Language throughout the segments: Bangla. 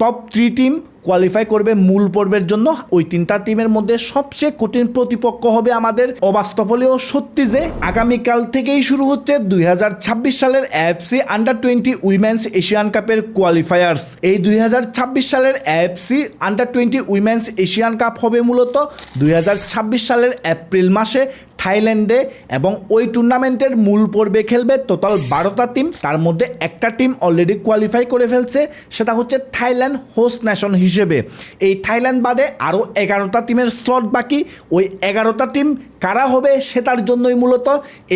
টপ থ্রি টিম কোয়ালিফাই করবে মূল পর্বের জন্য। ওই তিনটা টিমের মধ্যে সবচেয়ে কঠিন প্রতিপক্ষ হবে আমাদের অবাস্তব হলেও সত্যি যে আগামীকাল থেকেই শুরু হচ্ছে দুই হাজার ছাব্বিশ সালের FC under twenty women's Asian কাপের কোয়ালিফায়ার্স এই দুই হাজার ছাব্বিশ সালের FC under twenty women's Asian cup হবে মূলত দুই হাজার ছাব্বিশ সালের এপ্রিল মাসে। থাইল্যান্ডে এবং ওই টুর্নামেন্টের মূল পর্বে খেলবে টোটাল বারোটা টিম তার মধ্যে একটা টিম অলরেডি কোয়ালিফাই করে ফেলছে, সেটা হচ্ছে থাইল্যান্ড হোস্ট নেশন হিসেবে। এই থাইল্যান্ড বাদে আরও এগারোটা টিমের স্লট বাকি। ওই এগারোটা টিম কারা হবে সেটার জন্যই মূলত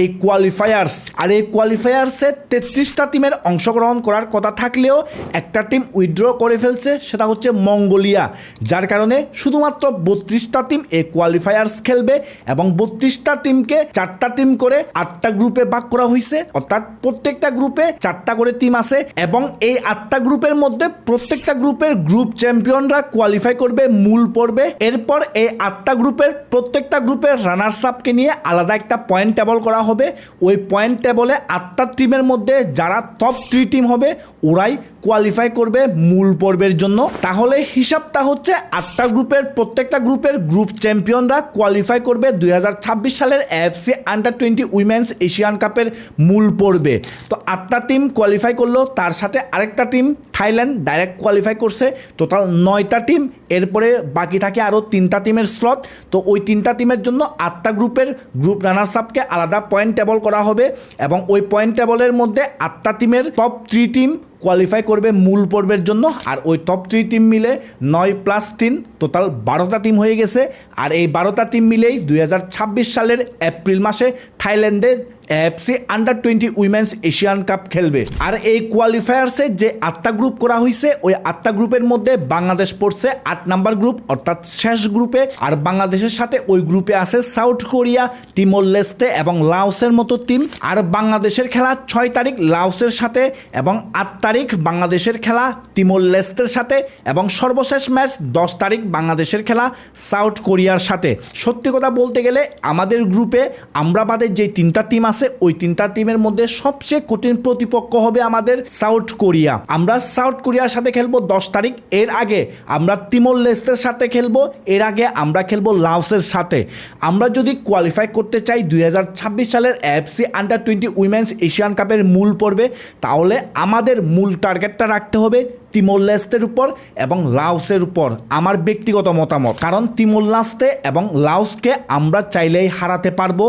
এই কোয়ালিফায়ার্স আর এই কোয়ালিফায়ার্সে তেত্রিশটা টিমের অংশগ্রহণ করার কথা থাকলেও একটা টিম উইথড্র করে ফেলছে, সেটা হচ্ছে মঙ্গোলিয়া। যার কারণে শুধুমাত্র বত্রিশটা টিম এই কোয়ালিফায়ার্স খেলবে এবং বত্রিশটা টিমকে চারটা টিম করে আটটা গ্রুপে ভাগ করা হয়েছে অর্থাৎ প্রত্যেকটা গ্রুপে চারটা করে টিম আছে এবং এই আটটা গ্রুপের মধ্যে প্রত্যেকটা গ্রুপের গ্রুপ চ্যাম্পিয়নরা কোয়ালিফাই করবে, মূল পর্বে এরপর এই আটটা গ্রুপের প্রত্যেকটা গ্রুপের রানার্স আপকে নিয়ে আলাদা একটা পয়েন্ট টেবল করা হবে। ওই পয়েন্ট টেবলে আটটা টিমের মধ্যে যারা টপ থ্রি টিম হবে, ওরাই কোয়ালিফাই করবে মূল পর্বের জন্য। তাহলে হিসাবটা হচ্ছে আটটা গ্রুপের প্রত্যেকটা গ্রুপের গ্রুপ চ্যাম্পিয়নরা কোয়ালিফাই করবে দুই হাজার ছাব্বিশ সালের FC under twenty women's Asian কাপের মূল পর্বে। তো আটটা টিম কোয়ালিফাই করল, তার সাথে আরেকটা টিম থাইল্যান্ড ডাইরেক্ট কোয়ালিফাই করছে। টোটাল নয়টা টিম এরপরে বাকি থাকে আরও তিনটা টিমের স্লট তো ওই তিনটা টিমের জন্য আটটা গ্রুপের গ্রুপ রানার্স আপকে আলাদা পয়েন্ট টেবল করা হবে এবং ওই পয়েন্ট টেবলের মধ্যে আটটা টিমের টপ থ্রি টিম কোয়ালিফাই করবে মূল পর্বের জন্য। আর ওই টপ থ্রি টিম মিলে নয় প্লাস তিন টোটাল বারোটা টিম হয়ে গেছে। আর এই বারোটা টিম মিলেই দুই হাজার ছাব্বিশ সালের এপ্রিল মাসে থাইল্যান্ডে FC under twenty women's Asian cup খেলবে। আর এই কোয়ালিফায়ার্সে যে আটটা গ্রুপ করা হয়েছে ওই আটটা গ্রুপের মধ্যে বাংলাদেশ পড়ছে আট নাম্বার গ্রুপ অর্থাৎ শেষ গ্রুপে আর বাংলাদেশের সাথে ওই গ্রুপে আছে সাউথ কোরিয়া তিমোর লেস্তে এবং লাওসের মতো টিম আর বাংলাদেশের খেলা ছয় তারিখ লাওসের সাথে এবং আট তারিখ বাংলাদেশের খেলা তিমোর লেস্তের সাথে এবং সর্বশেষ ম্যাচ দশ তারিখ বাংলাদেশের খেলা সাউথ কোরিয়ার সাথে। সত্যি কথা বলতে গেলে আমাদের গ্রুপে আমরা বাদে যে তিনটা টিম আছে, ওই তিনটা টিমের মধ্যে সবচেয়ে কঠিন প্রতিপক্ষ হবে আমাদের সাউথ কোরিয়া। আমরা সাউথ কোরিয়ার সাথে খেলব দশ তারিখ, এর আগে আমরা তিমোর লেস্তের সাথে খেলব, এর আগে আমরা খেলব লাওসের সাথে। আমরা যদি কোয়ালিফাই করতে চাই দুই হাজার ছাব্বিশ সালের FC under twenty women's Asian কাপের মূল পর্বে, তাহলে আমাদের মূল টার্গেটটা রাখতে হবে তিমোর লেস্তের উপর এবং লাওসের উপর আমার ব্যক্তিগত মতামত। কারণ তিমোর লাস্তে এবং লাওসকে আমরা চাইলেই হারাতে পারব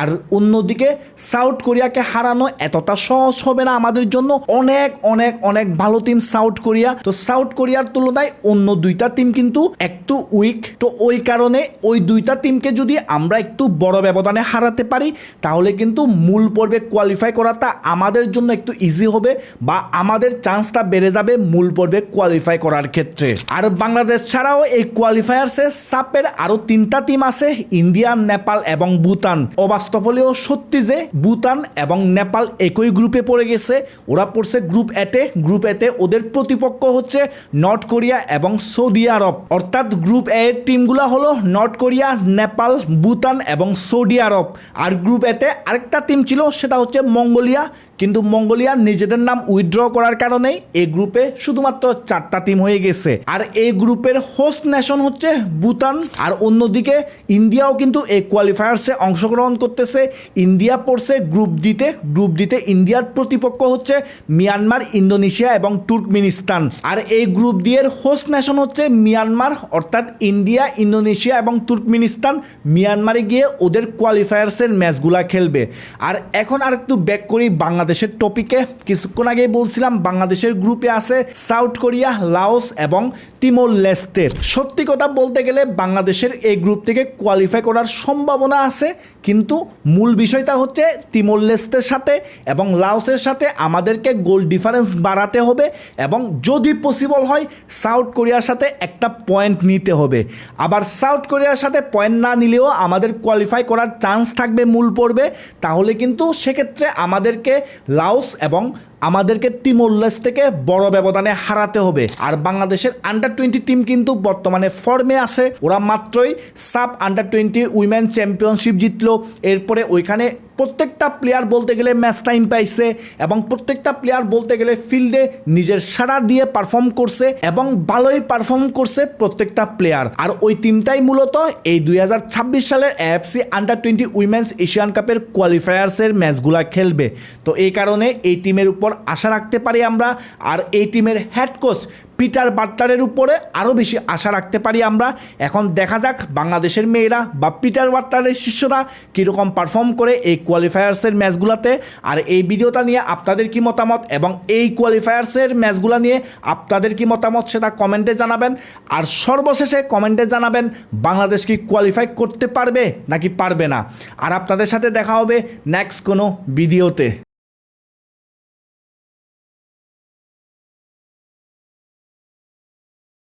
আর অন্যদিকে সাউথ কোরিয়াকে হারানো এতটা সহজ হবে না আমাদের জন্য। অনেক অনেক অনেক ভালো টিম সাউথ কোরিয়া। তো সাউথ কোরিয়ার তুলনায় অন্য দুইটা টিম কিন্তু একটু উইক তো ওই কারণে ওই দুইটা টিমকে যদি আমরা একটু বড় ব্যবধানে হারাতে পারি, তাহলে কিন্তু মূল পর্বে কোয়ালিফাই করাটা আমাদের জন্য একটু ইজি হবে বা আমাদের চান্সটা বেড়ে যাবে মূল পর্বে কোয়ালিফাই করার ক্ষেত্রে। আর বাংলাদেশ ছাড়াও এই কোয়ালিফায়ার্সে সাপের আরও তিনটা টিম আছে, ইন্ডিয়া, নেপাল এবং ভুটান। অবাস্তব হলেও সত্যি যে ভুটান এবং নেপাল একই গ্রুপে পড়ে গেছে, ওরা পড়ছে গ্রুপ এতে গ্রুপ এতে ওদের প্রতিপক্ষ হচ্ছে নর্থ কোরিয়া এবং সৌদি আরব অর্থাৎ গ্রুপ এ এর টিমগুলো হলো নর্থ কোরিয়া নেপাল, ভুটান এবং সৌদি আরব আর গ্রুপ এতে আরেকটা টিম ছিল, সেটা হচ্ছে মঙ্গোলিয়া। কিন্তু মঙ্গোলিয়া নিজেদের নাম উইথড্র করার কারণেই এই গ্রুপে শুধুমাত্র চারটা টিম হয়ে গেছে। আর এই গ্রুপের হোস্ট নেশন হচ্ছে ভুটান। আর অন্যদিকে ইন্ডিয়াও কিন্তু এই কোয়ালিফায়ার্সে অংশগ্রহণ করতেছে। ইন্ডিয়া পড়ছে গ্রুপ দিতে গ্রুপ দিতে ইন্ডিয়ার প্রতিপক্ষ হচ্ছে মিয়ানমার, ইন্দোনেশিয়া এবং তুর্কমিনিস্তান। আর এই গ্রুপ ডিয়ের হোস্ট নেশন হচ্ছে মিয়ানমার, অর্থাৎ ইন্ডিয়া, ইন্দোনেশিয়া এবং তুর্কমিনিস্তান। মিয়ানমারে গিয়ে ওদের কোয়ালিফায়ার্সের ম্যাচগুলা খেলবে। আর এখন আর একটু ব্যাক করি বাংলাদেশের টপিকে কিছুক্ষণ আগেই বলছিলাম বাংলাদেশের গ্রুপে আছে সাউথ কোরিয়া, লাওস এবং তিমোর লেস্তের। সত্যি কথা বলতে গেলে বাংলাদেশের এই গ্রুপ থেকে কোয়ালিফাই করার সম্ভাবনা আছে, কিন্তু মূল বিষয়টা হচ্ছে তিমোর লেস্তের সাথে এবং লাওসের সাথে আমাদেরকে গোল ডিফারেন্স বাড়াতে হবে এবং যদি পসিবল হয় সাউথ কোরিয়ার সাথে একটা পয়েন্ট নিতে হবে। আবার সাউথ কোরিয়ার সাথে পয়েন্ট না নিলেও আমাদের কোয়ালিফাই করার চান্স থাকবে, মূল পর্বে। তাহলে কিন্তু সেক্ষেত্রে আমাদেরকে লাওস এবং আমাদেরকে টিমোরলেস থেকে বড় ব্যবধানে হারাতে হবে। আর বাংলাদেশের আন্ডার টোয়েন্টি টিম কিন্তু বর্তমানে ফর্মে আছে। ওরা মাত্রই SAFF under twenty women championship জিতলো। এরপরে ওইখানে প্রত্যেকটা প্লেয়ার বলতে গেলে ম্যাচ টাইম পাইছে এবং প্রত্যেকটা প্লেয়ার বলতে গেলে ফিল্ডে নিজের সারা দিয়ে পারফর্ম করছে এবং ভালোই পারফর্ম করছে প্রত্যেকটা প্লেয়ার আর ওই টিমটাই মূলত এই দুই হাজার ছাব্বিশ সালের AFC under twenty women's Asian কাপের কোয়ালিফায়ার্সের ম্যাচগুলা খেলবে। তো এই কারণে এই টিমের উপর আশা রাখতে পারি আমরা। আর এই টিমের হেড কোচ পিটার বাটলারের উপরে আরও বেশি আশা রাখতে পারি আমরা। এখন দেখা যাক বাংলাদেশের মেয়েরা বা পিটার বাটলারের শিষ্যরা কীরকম পারফর্ম করে এই কোয়ালিফায়ার্সের ম্যাচগুলোতে। আর এই ভিডিওটা নিয়ে আপনাদের কি মতামত এবং এই কোয়ালিফায়ার্সের ম্যাচগুলো নিয়ে আপনাদের কি মতামত সেটা কমেন্টে জানাবেন। আর সর্বশেষে কমেন্টে জানাবেন, বাংলাদেশ কি কোয়ালিফাই করতে পারবে নাকি পারবে না। আর আপনাদের সাথে দেখা হবে নেক্সট কোনো ভিডিওতে।